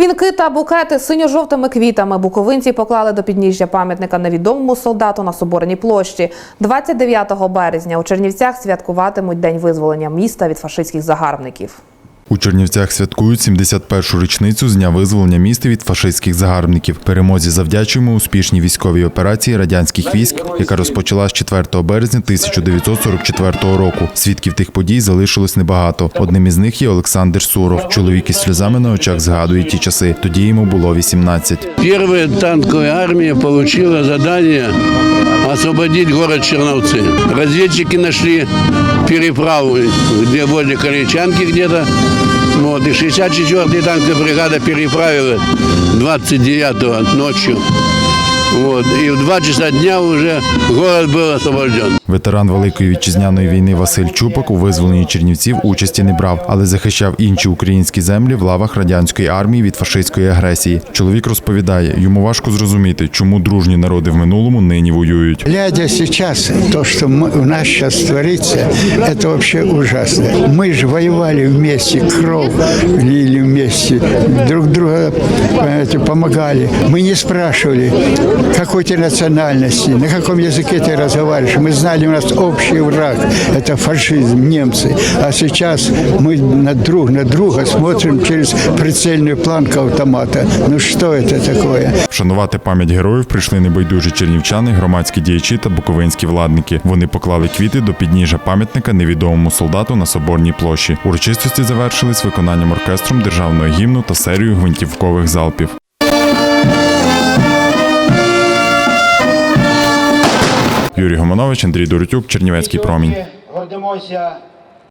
Вінки та букети з синьо-жовтими квітами буковинці поклали до підніжжя пам'ятника невідомому солдату на Соборній площі. 29 березня у Чернівцях святкуватимуть день визволення міста від фашистських загарбників. У Чернівцях святкують 71-шу річницю з дня визволення міста від фашистських загарбників. Перемозі завдячуємо успішній військовій операції радянських військ, яка розпочалась 4 березня 1944 року. Свідків тих подій залишилось небагато. Одним із них є Олександр Суров. Чоловік із сльозами на очах згадує ті часи. Тоді йому було 18. Первая танковая армия получила задание освободить город Черновцы. Разведчики нашли переправу, где возле Корейчанки где-то. Вот, и 64-й танковая бригада переправила 29-го ночью. Вот, и в 2 часа дня уже город был освобожден. Ветеран Великої вітчизняної війни Василь Чупак у визволенні Чернівців участі не брав, але захищав інші українські землі в лавах радянської армії від фашистської агресії. Чоловік розповідає, йому важко зрозуміти, чому дружні народи в минулому нині воюють. Глядя сейчас, то, что мы- у нас сейчас творится, это вообще ужасно. Мы же воевали вместе, кровь лили вместе, друг друга понимаете, помогали. Мы не спрашивали, какой ты национальности, на каком языке ты разговариваешь. Мы знали, у нас общий враг, это фашизм, немцы. А сейчас мы на друг на друга смотрим через прицельную планку автомата. Ну что это такое? Вшанувати пам'ять героїв прийшли небайдужі чернівчани, громадські діячі та буковинські владники. Вони поклали квіти до підніжжя пам'ятника невідомому солдату на соборній площі. Урочистості завершились виконанням оркестром державного гімну та серією гвинтівкових залпів. Юрій Гомонович, Андрій Доротюк, Чернівецький промінь. Гордимося